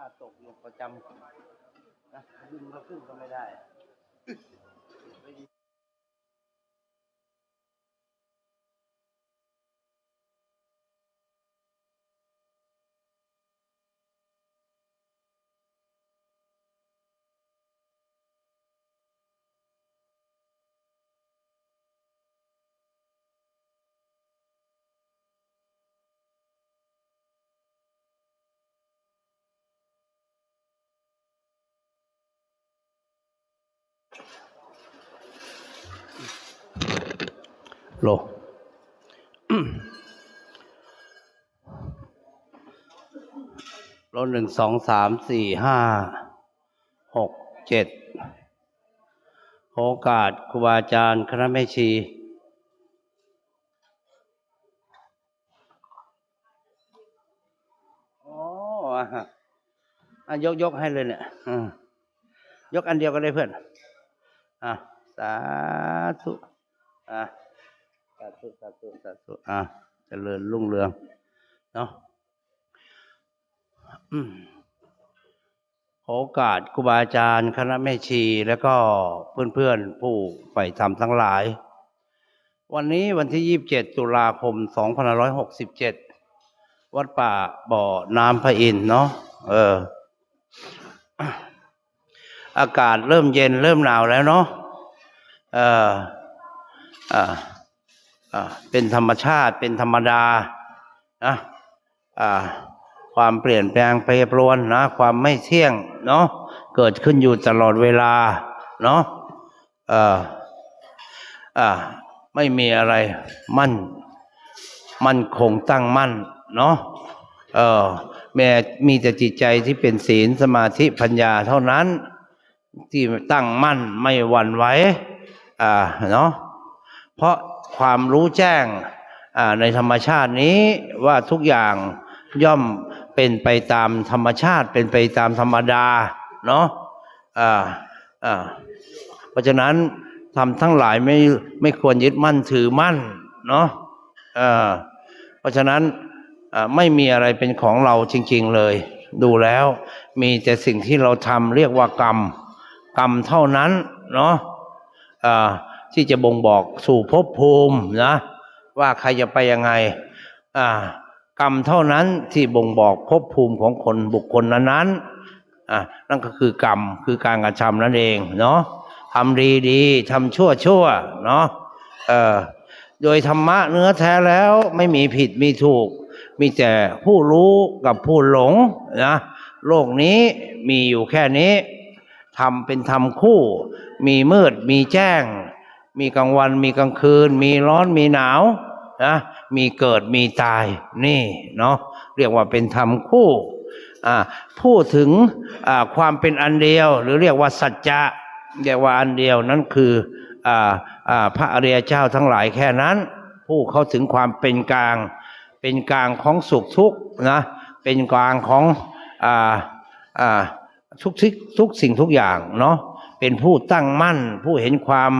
าตกอยู่ประจำนะดึงมาขึ้นก็ไม่ได้ โลโลหนึ่งสองสามสี่ห้าหกเจ็ดโอกาสครูบาอาจารย์คณะแม่ชีอ๋ออะฮะยกยกให้เลยเนี่ยยกอันเดียวก็ได้เพื่อน อะ สาธุ อะ สาธุสาธุสาธุอะเจริญรุ่งเรืองเนาะโอกาสครูบาอาจารย์คณะแม่ชีแล้วก็เพื่อนๆผู้ใฝ่ธรรมทั้งหลาย วันนี้วันที่27ตุลาคม2567วัดป่าบ่อน้ำพระอินเนาะเออ อากาศเริ่มเย็นเริ่มหนาวแล้วเนาะเอออ่าอ่า เป็นธรรมชาติเป็นธรรมดานะความเปลี่ยนแปลงแปรปรวนนะความไม่เที่ยงเนาะเกิดขึ้นอยู่ตลอดเวลาเนาะไม่มีอะไรมั่น มั่นคงตั้งมั่นเนาะเออแม้มีแต่จิตใจที่เป็นศีลสมาธิปัญญาเท่านั้น ที่ตั้งมั่นไม่หวั่นไหวอ่าเนาะเพราะ ความรู้แจ้งในธรรมชาตินี้ว่าทุกอย่างย่อมเป็นไปตามธรรมชาติ เป็นไปตามธรรมดาเนาะอ่าอ่าเพราะฉะนั้นทำทั้งหลายไม่ไม่ควรยึดมั่นถือมั่นเนาะอ่าเพราะฉะนั้นไม่มีอะไรเป็นของเราจริง ๆเลย ดูแล้วมีแต่สิ่งที่เราทำเรียกว่ากรรม กรรมเท่านั้นเนาะ ที่จะบ่งบอกสู่ภพภูมินะ ว่าใครจะไปยังไง อ่ากรรมเท่านั้นที่บ่งบอกภพภูมิของคนบุคคลนั้นๆอ่านั่นก็คือกรรมคือการกระทำนั่นเองเนาะทำดีดีทำชั่วชั่วเนาะเออโดยธรรมะเนื้อแท้แล้วไม่มีผิดมีถูก มีแต่ผู้รู้กับผู้หลงนะโลกนี้มีอยู่แค่นี้ทำเป็นธรรมคู่ มีมืดมีแจ้ง มีกลางวันมีกลางคืน มีร้อนมีหนาวนะมีเกิดมีตายนี่เนาะเรียกว่าเป็นธรรมคู่อ่าพูดถึงความเป็นอันเดียว หรือเรียกว่าสัจจะเรียกว่าอันเดียวนั่นคืออ่าพระอริยเจ้าทั้งหลายแค่นั้น ผู้เข้าถึงความเป็นกลาง เป็นกลางของสุขทุกข์นะเป็นกลางของอ่าอ่าทุกทุกสิ่งทุกอย่างเนาะเป็นผู้ตั้งมั่น ผู้เห็นความ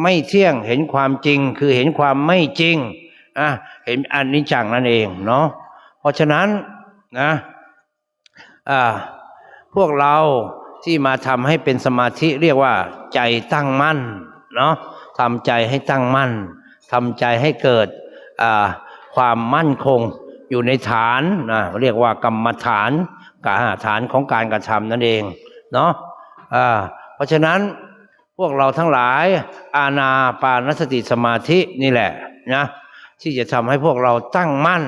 ไม่เที่ยงเห็นความจริงคือเห็นความไม่จริงอะเห็นอันนี้จังนั่นเองเนาะเพราะฉะนั้นนะอ่าพวกเราที่มาทำให้เป็นสมาธิเรียกว่า ใจตั้งมั่นเนาะทำใจให้ตั้งมั่นทำใจให้เกิดความมั่นคงอยู่ในฐานนะเรียกว่ากรรมฐานกาฐานของการกระทำนั่นเองเนาะอ่าเพราะฉะนั้น วกเราทั้งหลาย อาณาปานสติสมาธินี่แหละนะที่จะทำให้พวกเราตั้งมั่น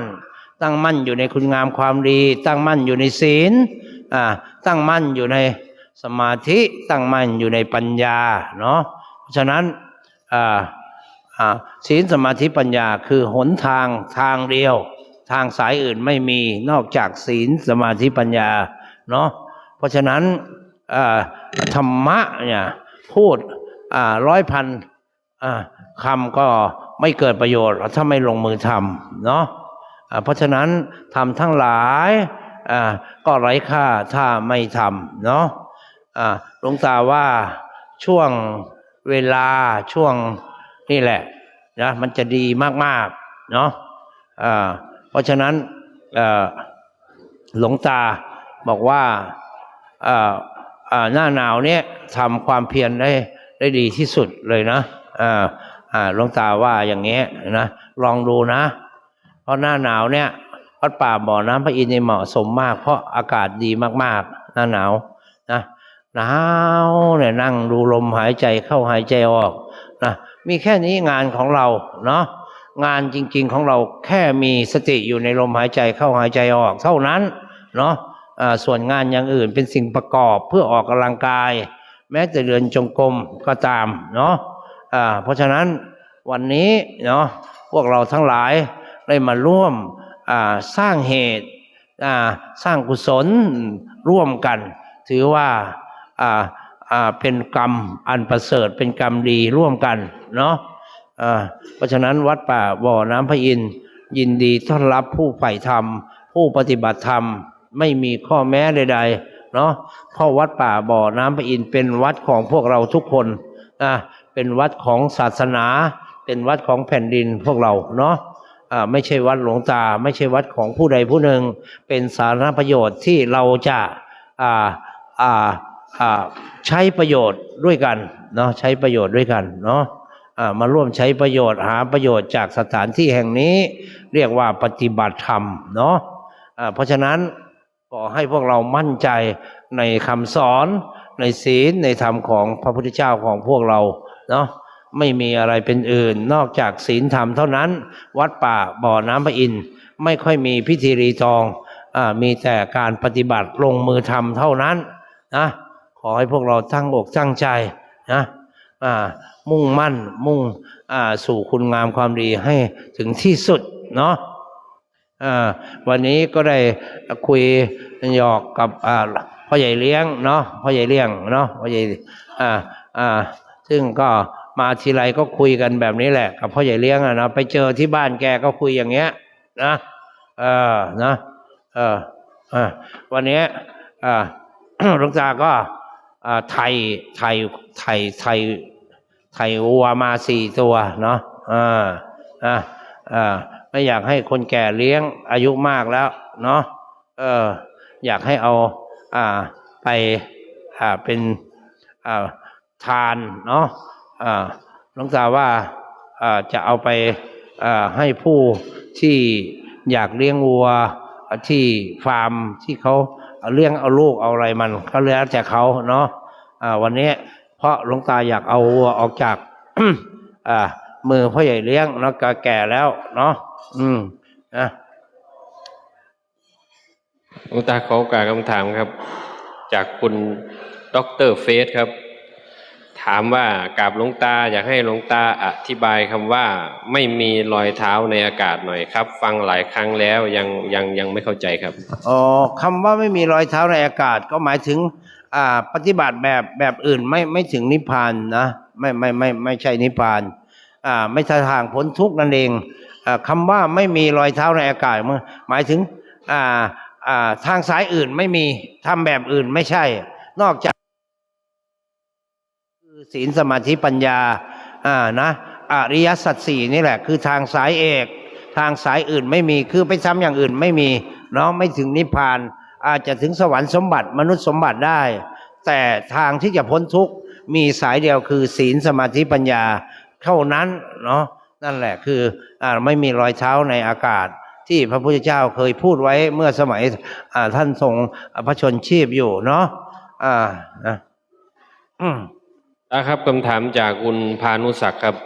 ตั้งมั่นอยู่ในคุณงามความดี ตั้งมั่นอยู่ในศีลอ่าตั้งมั่นอยู่ในสมาธิตั้งมั่นอยู่ในปัญญาเนาะเพราะฉะนั้นอ่าอ่าศีลสมาธิปัญญาคือหนทางทางเดียว ทางสายอื่นไม่มีนอกจากศีลสมาธิปัญญาเนาะเพราะฉะนั้นอ่าธรรมะเนี่ย พูดร้อยพันคำก็ไม่เกิดประโยชน์ถ้าไม่ลงมือทำเนาะเพราะฉะนั้นทำทั้งหลายก็ไร้ค่าถ้าไม่ทำเนาะหลวงตาว่าช่วงเวลาช่วงนี่แหละนะมันจะดีมากๆเนาะเพราะฉะนั้นหลวงตาบอกว่า หน้าหนาวเนี่ยทำความเพียรได้ได้ดีที่สุดเลยนะอ่าอ่าหลวงตาว่าอย่างเงี้ยนะลองดูนะ เพราะหน้าหนาวเนี่ยวัดป่าบ่อน้ำพระอินทร์นี่เหมาะสมมาก เพราะอากาศดีมากๆ หน้าหนาวนะหนาวเนี่ยนั่งดูลมหายใจเข้าหายใจออกนะมีแค่นี้งานของเราเนาะงานจริง ๆของเราแค่มีสติอยู่ในลมหายใจเข้าหายใจออก เท่านั้นเนาะ ส่วนงานอย่างอื่นเป็นสิ่งประกอบเพื่อออกกำลังกาย แม้แต่เดินจงกรมก็ตามเนาะเพราะฉะนั้นวันนี้เนาะพวกเราทั้งหลายได้มาร่วมสร้างเหตุสร้างกุศลร่วมกัน ถือว่าเป็นกรรมอันประเสริฐเป็นกรรมดีร่วมกันเนาะเพราะฉะนั้นวัดป่าบ่อน้ำพระอินทร์ยินดีต้อนรับผู้ใฝ่ธรรม ผู้ปฏิบัติธรรม ไม่มีข้อแม้ใดๆเนาะเพราะวัดป่าบ่อน้ำพระอินทร์เป็นวัดของพวกเราทุกคนอะเป็นวัดของศาสนา เป็นวัดของแผ่นดินพวกเราเนาะอ่าไม่ใช่วัดหลวงตา ไม่ใช่วัดของผู้ใดผู้หนึ่ง เป็นสาธารณประโยชน์ที่เราจะอ่าอ่าอ่าใช้ประโยชน์ด้วยกันเนาะใช้ประโยชน์ด้วยกันเนาะมาร่วมใช้ประโยชน์หาประโยชน์จากสถานที่แห่งนี้ เรียกว่าปฏิบัติธรรมเนาะอ่าเพราะฉะนั้น ขอให้พวกเรามั่นใจในคำสอนในศีลในธรรมของพระพุทธเจ้าของพวกเราเนาะไม่มีอะไรเป็นอื่น นอกจากศีลธรรมเท่านั้น วัดป่าบ่อน้ำพระอินทร์ไม่ค่อยมีพิธีรีตองอมีแต่การปฏิบัติลงมือทำเท่านั้นนะขอให้พวกเราตั้งอกตั้งใจนะมุ่งมั่นมุ่งสู่คุณงามความดีให้ถึงที่สุดเนาะ วันนี้ก็ได้คุยหยอกกับพ่อใหญ่เลี้ยงเนาะพ่อใหญ่เลี้ยงเนาะพ่อใหญ่อ่าอ่าซึ่งก็มาทีไรก็คุยกันแบบนี้แหละ กับพ่อใหญ่เลี้ยงอะนะไปเจอที่บ้านแกก็คุยอย่างเงี้ยนะเออนะเอออวันนี้อ่าหลวงตาก็อ่าไทยไทยไทยไทยไทยวัวมาสี่ตัวเนาะอ่าอ่าอ่า ไม่อยากให้คนแก่เลี้ยงอายุมากแล้วเนาะเอออยากให้เอาอ่าไปอ่าเป็นอ่าทานเนาะอ่าหลวงตาว่าอ่าจะเอาไปอ่าให้ผู้ที่อยากเลี้ยงวัวที่ฟาร์มที่เขาเลี้ยงเอาลูกเอาอะไรมันเขาแล้วแต่เขาเนาะอ่าวันนี้เพราะหลวงตาอยากเอาวัวออกจากอ่ามือพ่อใหญ่เลี้ยงแล้วก็แก่แล้วเนาะ อืมนะหลวงตาขอโอกาสคำถามครับ จากคุณด็อกเตอร์เฟสครับ ถามว่ากราบหลวงตาอยากให้หลวงตาอธิบายคำว่า ไม่มีรอยเท้าในอากาศหน่อยครับ ฟังหลายครั้งแล้วยังยังยังไม่เข้าใจครับอ๋อคำว่าไม่มีรอยเท้าในอากาศก็หมายถึง อ่า ปฏิบัติแบบแบบอื่นไม่ไม่ถึงนิพพานนะไม่ไม่ไม่ไม่ใช่นิพพาน อ่า ไม่ใช่ทางพ้นทุกข์นั่นเองอ่า คำว่าไม่มีรอยเท้าในอากาศมันหมายถึงทางสายอื่นไม่มีทำแบบอื่นไม่ใช่ นอกจากคือศีลสมาธิปัญญาอ่านะอริยสัจสี่นี่แหละ คือทางสายเอก ทางสายอื่นไม่มีคือไปทำอย่างอื่นไม่มีเนาะไม่ถึงนิพพาน อาจจะถึงสวรรค์สมบัติมนุษย์สมบัติได้ แต่ทางที่จะพ้นทุกข์มีสายเดียวคือศีลสมาธิปัญญาเท่านั้นเนาะ นั่นแหละคืออ่าไม่มีรอยเท้าในอากาศ ที่พระพุทธเจ้าเคยพูดไว้เมื่อสมัยอ่าท่านทรงพระชนชีพอยู่เนาะอ่านะอืมนะครับคำถามจากคุณพานุศักดิ์ครับ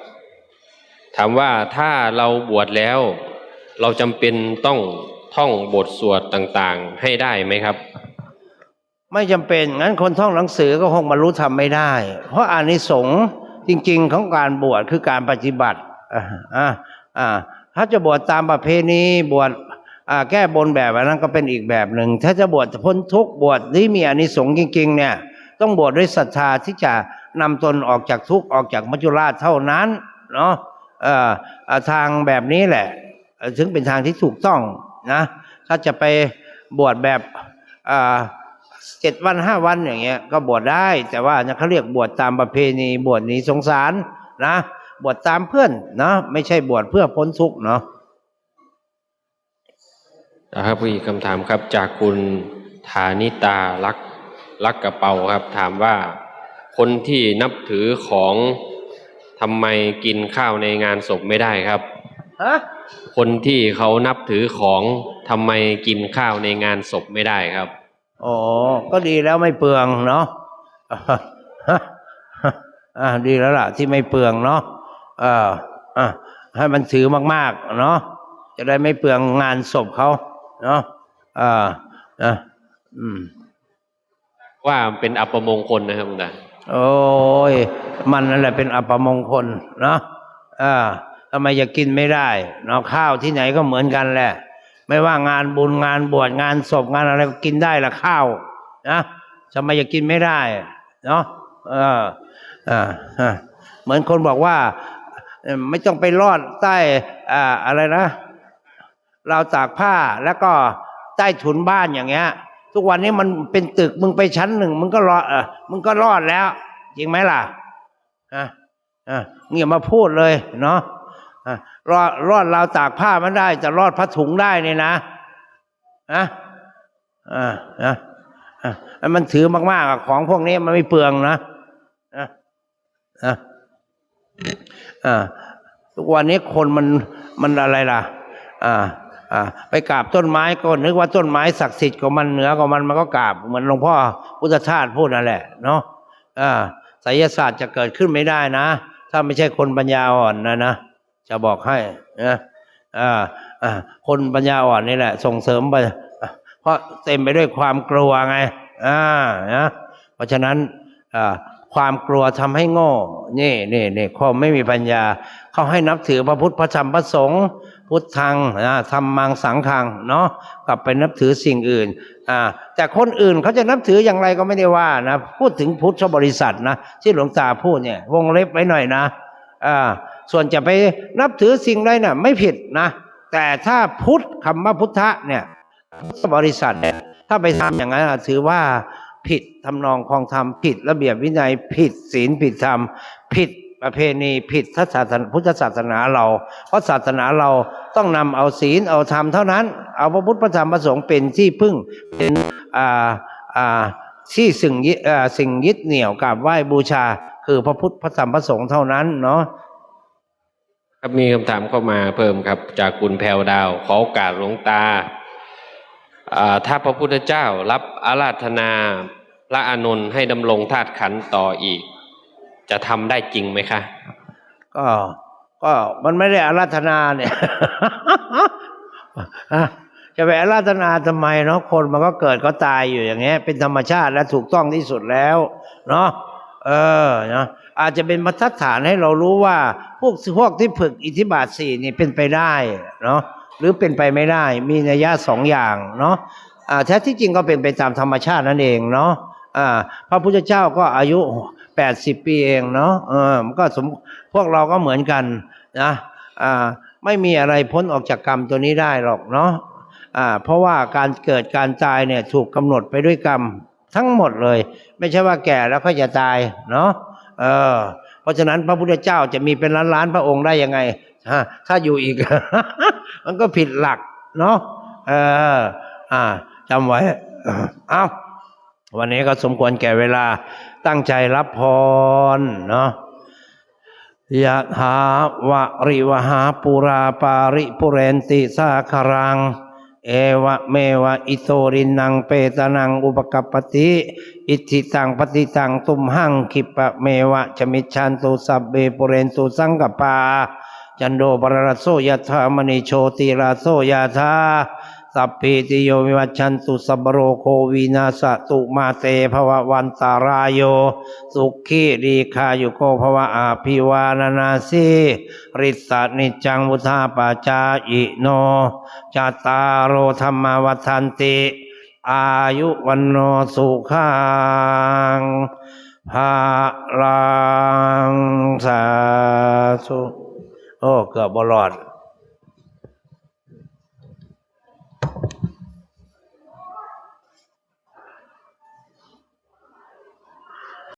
ถามว่าถ้าเราบวชแล้ว เราจำเป็นต้องท่องบทสวดต่างๆ ให้ได้ไหมครับ ไม่จำเป็นงั้นคนท่องหนังสือก็คงบรรลุธรรมไม่ได้ เพราะอานิสงส์จริง ๆ ของการบวชคือการปฏิบัติ อ่าอ่าถ้าจะบวชตามประเพณีบวชอ่าแก้บนแบบอันนั้นก็เป็นอีกแบบหนึ่ง ถ้าจะบวชพ้นทุกข์บวชที่มีอานิสงส์จริง ๆ เนี่ย ต้องบวชด้วยศรัทธาที่จะนำตนออกจากทุกข์ออกจากมัจจุราชเท่านั้นเนาะทางแบบนี้แหละ ถึงเป็นทางที่ถูกต้องนะถ้าจะไปบวชแบบเจ็ดวันห้าวันอย่างเงี้ยก็บวชได้ แต่ว่าเนี่ยเขาเรียกบวชตามประเพณีบวชหนีสงสารนะ บวชตามเพื่อนนะไม่ใช่บวชเพื่อพ้นทุกข์เนาะนะครับอีกคำถามครับจากคุณฐานิตารักรักกระเป๋าครับ ถามว่า คนที่นับถือของทำไมกินข้าวในงานศพไม่ได้ครับฮะคนที่เขานับถือของทำไมกินข้าวในงานศพไม่ได้ครับอ๋อก็ดีแล้วไม่เปลืองเนาะอ่าดีแล้วล่ะที่ไม่เปลืองเนาะ เอออะให้มันถือมากๆ เนาะจะได้ไม่เปลืองงานศพเขาเนาะอ่านะอืม ว่าเป็นอัปมงคลนะครับคุณตาโอ้ย มันนั่นแหละเป็นอัปมงคลเนาะอ่าทำไมจะกินไม่ได้เนาะข้าวที่ไหนก็เหมือนกันแหละ ไม่ว่างานบุญงานบวชงานศพงานอะไรก็กินได้ละข้าวนะทำไมจะกินไม่ได้ เนาะเอออ่าอ่าเหมือนคนบอกว่าเอ่อ ไม่ต้องไปรอดใต้อ่าอะไรนะเราวตากผ้าแล้วก็ใต้ถุนบ้านอย่างเงี้ย ทุกวันนี้มันเป็นตึกมึงไปชั้นหนึ่งมึงก็รอดเออมึงก็รอดแล้ว จริงไหมล่ะอะอะเงียมาพูดเลยเนาะอะรอดรอดเราตากผ้ามันได้ จะรอดผ้าถุงได้เนี่ยนะอะอ่าอะอะมันถือมากๆอะของพวกนี้มันไม่เปลืองนะอะอะ ทุกวันนี้คนมันมันอะไรล่ะอ่าอ่าไปกราบต้นไม้ก็นึกว่าต้นไม้ศักดิ์สิทธิ์ของมันเหนือกว่ามันมันก็กราบเหมือนหลวงพ่อพุทธทาสพูดนั่นแหละเนาะอ่าไสยศาสตร์จะเกิดขึ้นไม่ได้นะ ถ้าไม่ใช่คนปัญญาอ่อนนะนะจะบอกให้นะอ่าอ่าคนปัญญาอ่อนนี่แหละ ส่งเสริมไปเพราะเต็มไปด้วยความกลัวไงอ่านะเพราะฉะนั้นอ่า ความกลัวทำให้โง่นี่นี่นี่ความไม่มีปัญญา เขาให้นับถือพระพุทธพระธรรมพระสงฆ์พุทธังนะธรรมังสังขังเนาะกลับไปนับถือสิ่งอื่นอ่าแต่คนอื่นเขาจะนับถืออย่างไรก็ไม่ได้ว่านะพูดถึงพุทธบริษัทนะที่หลวงตาพูดเนี่ยวงเล็บไว้หน่อยนะอ่าส่วนจะไปนับถือสิ่งใดน่ะไม่ผิดนะ แต่ถ้าพุทธคำว่าพุทธะเนี่ยพุทธบริษัทเนี่ยถ้าไปทำอย่างนั้นถือว่า ผิดทำนองคลองธรรมผิดระเบียบวินัยผิดศีลผิดธรรม ผิดประเพณีผิดศาสนาพุทธศาสนาเรา เพราะศาสนาเราต้องนำเอาศีลเอาธรรมเท่านั้น เอาพระพุทธพระธรรมพระสงฆ์เป็นที่พึ่งเป็นอ่าอ่าที่สิ่งยึดสิ่งยึดเหนี่ยวกราบไหว้บูชา คือพระพุทธพระธรรมพระสงฆ์เท่านั้นเนาะครับมีคำถามเข้ามาเพิ่มครับจากคุณแพวดาว ขอโอกาสหลวงตาอ่าถ้าพระพุทธเจ้ารับอาราธนา พระอานนท์ให้ดำรงธาตุขันต่ออีก จะทำได้จริงไหมคะ ก็ก็มันไม่ได้อาราธนาเนี่ยจะไปอาราธนาทำไมเนาะคนมันก็เกิดก็ตายอยู่อย่างเงี้ย เป็นธรรมชาติและถูกต้องที่สุดแล้ว เนาะเออเนาะอาจจะเป็นบรรฐานให้เรารู้ว่า พวกพวกที่ฝึกอิทธิบาทสี่นี่เป็นไปได้เนาะหรือเป็นไปไม่ได้ มีนัยยะสองอย่างเนาะอ่าแท้ที่จริงก็เป็นไปตามธรรมชาตินั่นเองเนาะ อ่า พระพุทธเจ้าก็อายุแปดสิบปีเองเนาะเออมันก็สมพวกเราก็เหมือนกันนะอ่าไม่มีอะไรพ้นออกจากกรรมตัวนี้ได้หรอกเนาะอ่า เพราะว่าการเกิดการตายเนี่ยถูกกำหนดไปด้วยกรรมทั้งหมดเลย ไม่ใช่ว่าแก่แล้วก็จะตายเนาะเออ เพราะฉะนั้นพระพุทธเจ้าจะมีเป็นล้านล้านๆพระองค์ได้ยังไงฮะถ้าอยู่อีก มันก็ผิดหลักเนาะเออ อ่าจำไว้ เอ้า วันนี้ก็สมควรแก่เวลาตั้งใจรับพรเนาะยะถาวะริวหาปุราปาริปุเรนติสาคารัง เอวะเมวะอิโตรินังเปตนังอุปกัปปติ อิทิตังปฏิตังตุมหังคิปะเมวะจมิชันตุสัพเบปุเรนตุสังกปา จันโดปรรโสยถามณีโชติราโสยถา สัพพิติโยวิวัชชันตุสัพโรโควินาสตุมาเตภวะวันตารายโย สุขีรีคายุโกภวะอาภิวานานาสีริสานิจังวุธาปาจาอิโนจาตารโรธรรมวัฏันติ อายุวันโนสุขังภาลังสาธุโอ้เกือบบรอด